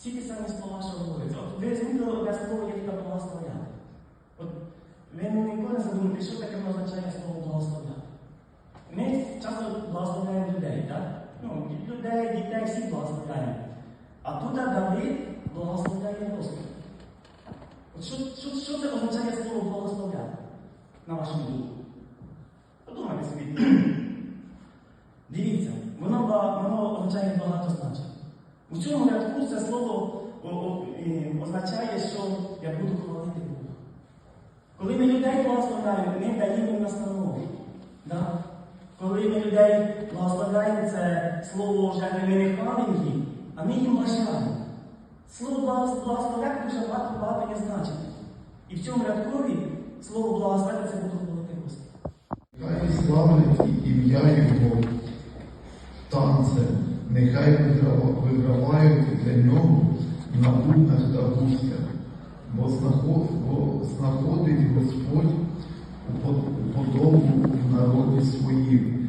Всі ті самі слова, що говоряться. От ви змітили одне слово, є тебе благословляти. От ви ніколи не задумуєте, що таке означає слово благословляти. Ми часто благословляємо людей, так? Ну, людей, дітей, всіх благословляємо. А тут Давид благословляє Господа. От що, що, що це означає слово благословляти? На вашому думку? Подумайте собі. Дивіться, воно, воно означає багато значень. У цьому рядку це слово і означає, що я буду хвалити Бога. Коли ми людей благословляємо, ми даємо їм настанови. Да? Коли ми людей благословляємо, це слово вже ми не хвалимо їм, а ми їм бажаємо. Слово благос- благословляти дуже багато є значення. І в цьому рядкові слово благословляти це буду хвалити Господа. Нехай славлять ім'я Його танцем, нехай виграва- вигравають для нього на бубнах та гуслях, бо знаходить Господь уподобу в народі своїм,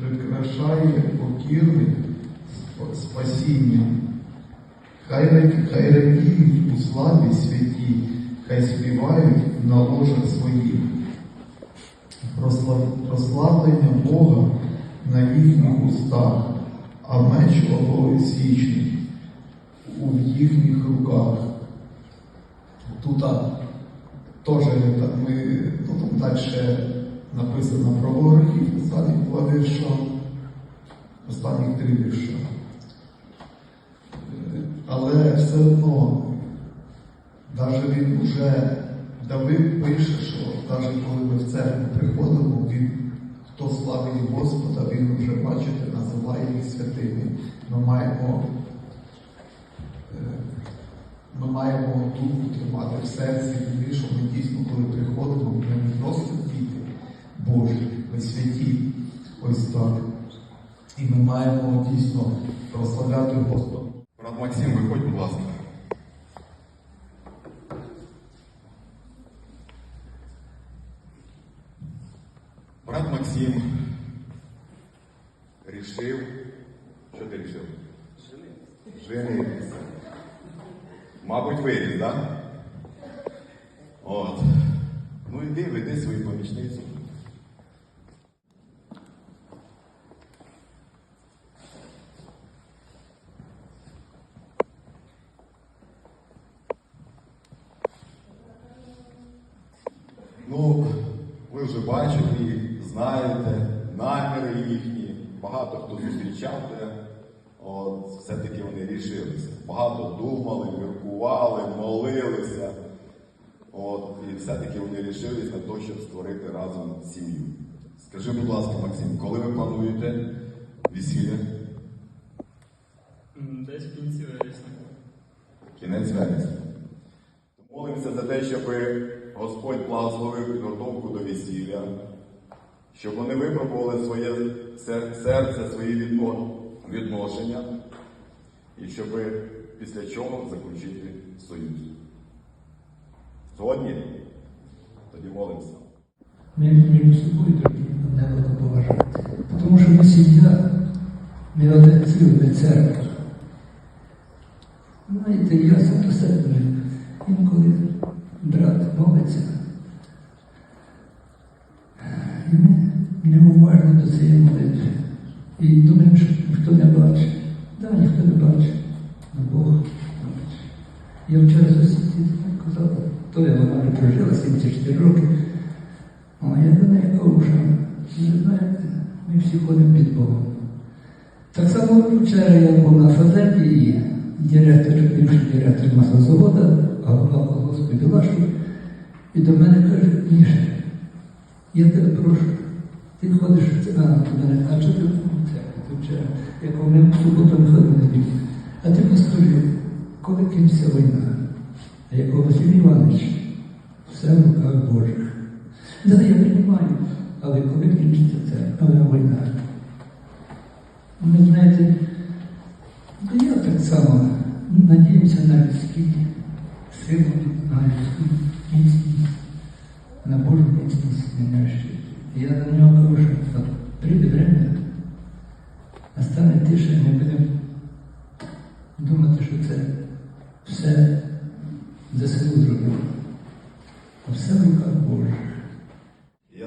прикрашає покірних сп- спасінням. Хай, хай радіють у славі святі, хай співають на ложах своїх. Прославлення Бога на їхніх устах, а меч обоюсічний у їхніх руках. Тут теж ми, ну, там далі написано про ворогів, останніх два вірша, останніх три вірша. Але все одно Навіть він вже Давид пише, що навіть коли ми в церкву приходимо, він, хто славить Господа, він вже, бачите, називає їх святими. Ми маємо, е, ми маємо думку тримати в серці, і що ми дійсно, коли приходимо, ми не просто діти Божі, ми святі. Ось так. І ми маємо дійсно прославляти Господа. Брат Максим, виходь, будь ласка. Брат Максим рішив. Що ти рішив? Женитися. Мабуть, виріс, так? От. Ну йди, веди свою помічницю. Ну, ви вже бачили і знаєте наміри їхні, багато хто зустрічав. От, все-таки вони рішилися. Багато думали, міркували, молилися. От, і все-таки вони рішились на те, щоб створити разом сім'ю. Скажи, будь ласка, Максим, коли ви плануєте весілля? Десь в кінці вересня. Кінець вересня. Молимося за те, щоб Господь благословив підготовку до весілля, щоб вони випробували своє серце, свої відношення, і щоб після чого заключити союз. Згодні? Тоді молимося. Ми між собою одне поважати. Тому що ми сім'я, ми отеці, ми церква. Знаєте, я сам до себе. Інколи брат молиться. І ми неуважні до цієї молитви. І думаємо, що ніхто не бачить. Так, да, ніхто не бачить. але Бог бачить. Я вчора сусідці казав, то я вона вже прожила 74 роки. О, я до неї кажу, що ви знаєте, ми всі ходимо під Богом. Так само вчора я був на фазеті і директор, бивший директор маслозавода, голова колгоспу Білашки, і до мене каже, Міша, я тебе прошу, ти ходиш в до мене, а чого ти вчора, як вони в суботу не ходили. А ти поскажи, коли кінця війна? А як Василь Іванович, все в руках Божих. Да, я приймаю, але коли кінчиться це війна? Ви знаєте, да я так само надіюся на людські сили, на людську міцність, на Божу міцність мене ще. Я до нього кажу, що от прийде время, тише, не будемо думати, що це все за село зробив. А все в руках Божих. Я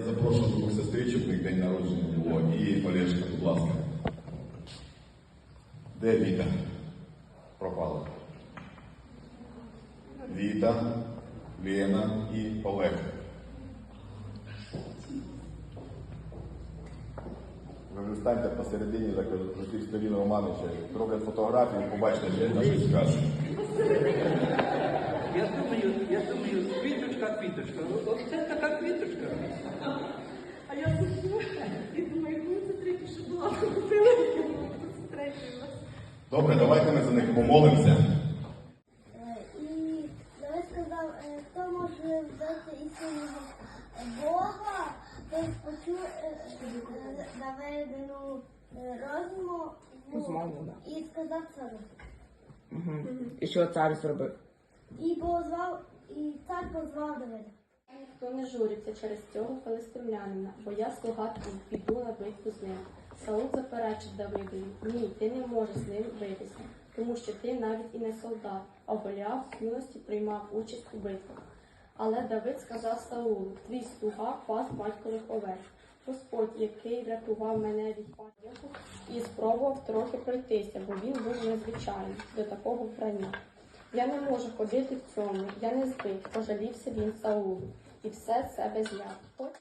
сестричок, у них день народження було. І Олешка, будь ласка. Де Віта? Пропала. Віта, Лена і Олег. Ви вже станьте посередині так, з тих сторін Романовича, роблять фотографії, побачите, що наші сказки. Я думаю, я думаю, квіточка, квіточка. Ось це така квіточка. А я сижу і думаю, коли це третю шоколадку купила, я думаю, це третю у вас. Добре, давайте ми за них помолимося. Е, І Давид сказав, е, хто може взяти істинного Бога, той почув наведену розуму і сказав царю. І що цар зробив? І позвав, і цар позвав Давида. Ніхто не журиться через цього филистимлянина, бо я слуга твій, піду на битву з ним. Саул заперечив Давидові, ні, ти не можеш з ним битися, тому що ти навіть і не солдат, а Голіаф з юності приймав участь у битвах. Але Давид сказав Саулу, твій слуга пас батькових овець. Господь, який врятував мене від паніку і спробував трохи пройтися, бо він був незвичайний до такого вбрання. Я не можу ходити в цьому, я не збив, пожалівся він Саулу, і все з себе зняв.